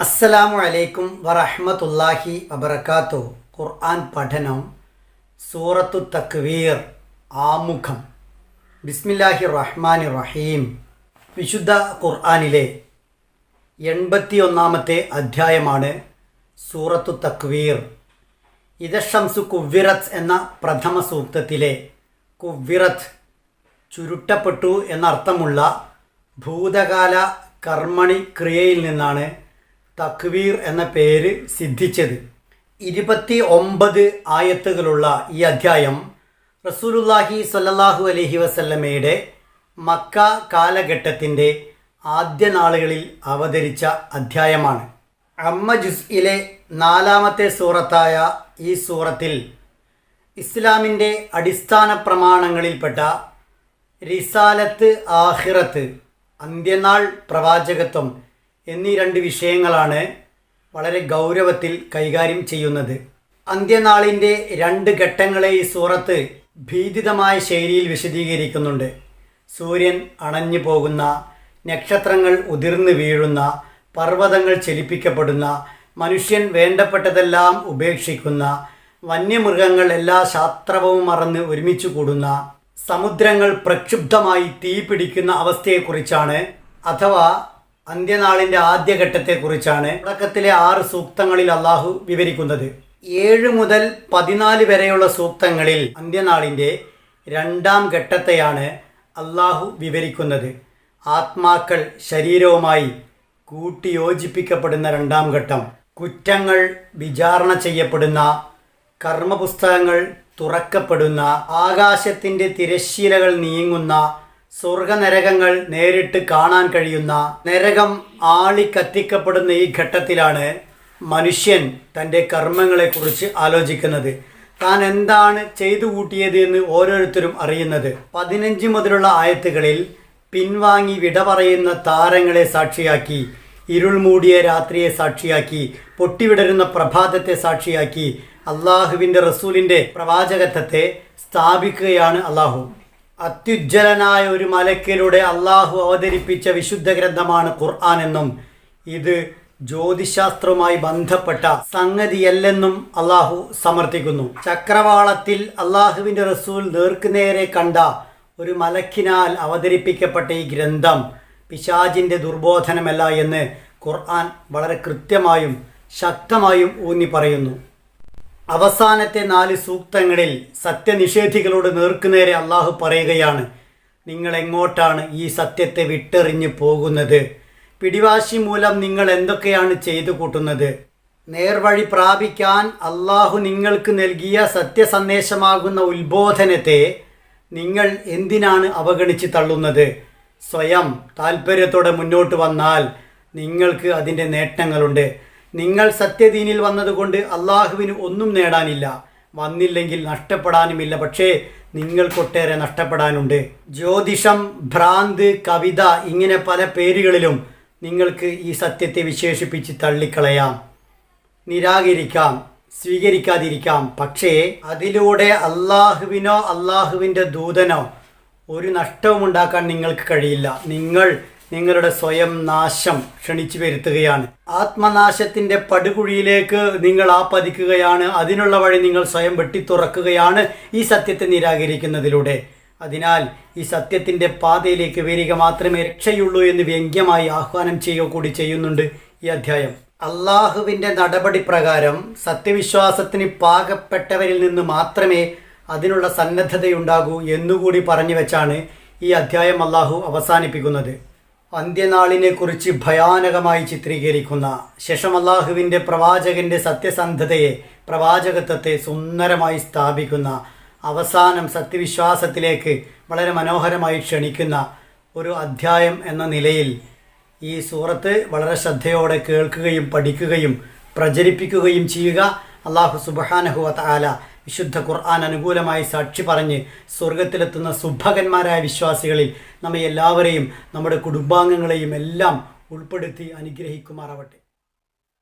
അസ്സലാമു അലൈക്കും വറഹ്മത്തുള്ളാഹി വബർക്കാത്തു ഖുർആൻ പഠനം സൂറത്തു തക്വീർ ആമുഖം. ബിസ്മില്ലാഹി റഹ്മാൻ റഹീം വിശുദ്ധ ഖുർആനിലെ എൺപത്തി ഒന്നാമത്തെ അധ്യായമാണ് സൂറത്തു തക്വീർ. ഇതഷംസു കുവ്വിറത്ത് എന്ന പ്രഥമ സൂക്തത്തിലെ കുവ്വിറത്ത് ചുരുട്ടപ്പെട്ടു എന്നർത്ഥമുള്ള ഭൂതകാല കർമ്മണി ക്രിയയിൽ നിന്നാണ് തക്വീർ എന്ന പേര് സിദ്ധിച്ചത്. ഇരുപത്തി ഒമ്പത് ആയത്തുകളുള്ള ഈ അധ്യായം റസൂലുല്ലാഹി സല്ലാഹു അലഹി വസല്ലമയുടെ മക്ക കാലഘട്ടത്തിന്റെ ആദ്യ നാളുകളിൽ അവതരിച്ച അധ്യായമാണ്. അമ്മ ജുസ്ഇലെ നാലാമത്തെ സൂറത്തായ ഈ സൂറത്തിൽ ഇസ്ലാമിന്റെ അടിസ്ഥാന പ്രമാണങ്ങളിൽപ്പെട്ട റിസാലത്ത് ആഹിറത്ത് അന്ത്യനാൾ പ്രവാചകത്വം എന്നീ രണ്ട് വിഷയങ്ങളാണ് വളരെ ഗൗരവത്തിൽ കൈകാര്യം ചെയ്യുന്നത്. അന്ത്യനാളിന്റെ രണ്ട് ഘട്ടങ്ങളെ ഈ സൂറത്ത് ഭീതിതമായ ശൈലിയിൽ വിശദീകരിക്കുന്നുണ്ട്. സൂര്യൻ അണഞ്ഞു പോകുന്ന നക്ഷത്രങ്ങൾ ഉതിർന്നു വീഴുന്ന പർവതങ്ങൾ ചലിപ്പിക്കപ്പെടുന്ന മനുഷ്യൻ വേണ്ടപ്പെട്ടതെല്ലാം ഉപേക്ഷിക്കുന്ന വന്യമൃഗങ്ങൾ എല്ലാ ശാസ്ത്രവും മറന്ന് ഒരുമിച്ച് കൂടുന്ന സമുദ്രങ്ങൾ പ്രക്ഷുബ്ധമായി തീ പിടിക്കുന്ന അവസ്ഥയെക്കുറിച്ചാണ് അഥവാ അന്ത്യനാളിന്റെ ആദ്യഘട്ടത്തെക്കുറിച്ചാണ് തുടക്കത്തിലെ ആറ് സൂക്തങ്ങളിൽ അള്ളാഹു വിവരിക്കുന്നത്. ഏഴ് മുതൽ പതിനാല് വരെയുള്ള സൂക്തങ്ങളിൽ അന്ത്യനാളിന്റെ രണ്ടാം ഘട്ടത്തെയാണ് അള്ളാഹു വിവരിക്കുന്നത്. ആത്മാക്കൾ ശരീരവുമായി കൂട്ടിയോജിപ്പിക്കപ്പെടുന്ന രണ്ടാം ഘട്ടം. കുറ്റങ്ങൾ വിചാരണ ചെയ്യപ്പെടുന്ന കർമ്മപുസ്തകങ്ങൾ തുറക്കപ്പെടുന്ന ആകാശത്തിന്റെ തിരശ്ശീലകൾ നീങ്ങുന്ന സ്വർഗനരകങ്ങൾ നേരിട്ട് കാണാൻ കഴിയുന്ന നരകം കത്തിക്കപ്പെടുന്ന ഈ ഘട്ടത്തിലാണ് മനുഷ്യൻ തന്റെ കർമ്മങ്ങളെക്കുറിച്ച് ആലോചിക്കുന്നത്. താൻ എന്താണ് ചെയ്തു കൂട്ടിയത് എന്ന് ഓരോരുത്തരും അറിയുന്നത്. പതിനഞ്ച് മുതലുള്ള ആയത്തുകളിൽ പിൻവാങ്ങി വിട പറയുന്ന താരങ്ങളെ സാക്ഷിയാക്കി ഇരുൾ മൂടിയ രാത്രിയെ സാക്ഷിയാക്കി പൊട്ടിവിടരുന്ന പ്രഭാതത്തെ സാക്ഷിയാക്കി അള്ളാഹുവിന്റെ റസൂലിന്റെ പ്രവാചകത്വത്തെ സ്ഥാപിക്കുകയാണ് അള്ളാഹു. അത്യുജ്വലനായ ഒരു മലക്കിലൂടെ അള്ളാഹു അവതരിപ്പിച്ച വിശുദ്ധ ഗ്രന്ഥമാണ് ഖുർആൻ എന്നും ഇത് ജ്യോതിശാസ്ത്രവുമായി ബന്ധപ്പെട്ട സംഗതിയല്ലെന്നും അള്ളാഹു സമർത്ഥിക്കുന്നു. ചക്രവാളത്തിൽ അള്ളാഹുവിന്റെ റസൂൽ നേർക്കുനേരെ കണ്ട ഒരു മലക്കിനാൽ അവതരിപ്പിക്കപ്പെട്ട ഈ ഗ്രന്ഥം പിശാജിന്റെ ദുർബോധനമല്ല എന്ന് ഖുർആൻ വളരെ കൃത്യമായും ശക്തമായും ഊന്നി പറയുന്നു അവസാനത്തെ നാല് സൂക്തങ്ങളിൽ സത്യനിഷേധികളോട് നേർക്കുനേരെ അള്ളാഹു പറയുകയാണ് നിങ്ങൾ എങ്ങോട്ടാണ് ഈ സത്യത്തെ വിട്ടെറിഞ്ഞു പോകുന്നത്? പിടിവാശി മൂലം നിങ്ങൾ എന്തൊക്കെയാണ് ചെയ്തു കൂട്ടുന്നത്? നേർവഴി പ്രാപിക്കാൻ അള്ളാഹു നിങ്ങൾക്ക് നൽകിയ സത്യസന്ദേശമാകുന്ന ഉത്ബോധനത്തെ നിങ്ങൾ എന്തിനാണ് അവഗണിച്ച് തള്ളുന്നത്? സ്വയം താല്പര്യത്തോടെ മുന്നോട്ട് വന്നാൽ നിങ്ങൾക്ക് അതിന്റെ നേട്ടങ്ങളുണ്ട്. നിങ്ങൾ സത്യദീനിൽ വന്നതുകൊണ്ട് അള്ളാഹുവിന് ഒന്നും നേടാനില്ല. വന്നില്ലെങ്കിൽ നഷ്ടപ്പെടാനുമില്ല. പക്ഷേ നിങ്ങൾക്കൊട്ടേറെ നഷ്ടപ്പെടാനുണ്ട്. ജ്യോതിഷം ഭ്രാന്ത് കവിത ഇങ്ങനെ പല പേരുകളിലും നിങ്ങൾക്ക് ഈ സത്യത്തെ വിശേഷിപ്പിച്ച് തള്ളിക്കളയാം. നിരാകരിക്കാം സ്വീകരിക്കാതിരിക്കാം. പക്ഷേ അതിലൂടെ അള്ളാഹുവിനോ അള്ളാഹുവിന്റെ ദൂതനോ ഒരു നഷ്ടവും ഉണ്ടാക്കാൻ നിങ്ങൾക്ക് കഴിയില്ല. നിങ്ങൾ നിങ്ങളുടെ സ്വയം നാശം ക്ഷണിച്ചു വരുത്തുകയാണ്. ആത്മനാശത്തിന്റെ പടുകുഴിയിലേക്ക് നിങ്ങൾ ആ പതിക്കുകയാണ് അതിനുള്ള വഴി നിങ്ങൾ സ്വയം വെട്ടി തുറക്കുകയാണ് ഈ സത്യത്തെ നിരാകരിക്കുന്നതിലൂടെ. അതിനാൽ ഈ സത്യത്തിന്റെ പാതയിലേക്ക് വരിക മാത്രമേ രക്ഷയുള്ളൂ എന്ന് വ്യംഗ്യമായി ആഹ്വാനം ചെയ്യുക കൂടി ചെയ്യുന്നുണ്ട് ഈ അധ്യായം. അള്ളാഹുവിന്റെ നടപടി പ്രകാരം സത്യവിശ്വാസത്തിന് പാകപ്പെട്ടവരിൽ നിന്ന് മാത്രമേ അതിനുള്ള സന്നദ്ധതയുണ്ടാകൂ എന്നുകൂടി പറഞ്ഞു വെച്ചാണ് ഈ അധ്യായം അള്ളാഹു അവസാനിപ്പിക്കുന്നത്. അന്ത്യനാളിനെ കുറിച്ച് ഭയാനകമായി ചിത്രീകരിക്കുന്ന ശേഷം അള്ളാഹുവിന്റെ പ്രവാചകന്റെ സത്യസന്ധതയെ പ്രവാചകത്വത്തെ സുന്ദരമായി സ്ഥാപിക്കുന്ന അവസാനം സത്യവിശ്വാസത്തിലേക്ക് വളരെ മനോഹരമായി ക്ഷണിക്കുന്ന ഒരു അധ്യായം എന്ന നിലയിൽ ഈ സൂറത്ത് വളരെ ശ്രദ്ധയോടെ കേൾക്കുകയും പഠിക്കുകയും പ്രചരിപ്പിക്കുകയും ചെയ്യുക അള്ളാഹു സുബഹാനഹുവ ആല വിശുദ്ധ ഖുർആൻ അനുകൂലമായി സാക്ഷി പറഞ്ഞ് സ്വർഗത്തിലെത്തുന്ന സുഭകന്മാരായ വിശ്വാസികളിൽ നമ്മെ എല്ലാവരെയും നമ്മുടെ കുടുംബാംഗങ്ങളെയും എല്ലാം ഉൾപ്പെടുത്തി അനുഗ്രഹിക്കുമാറാവട്ടെ.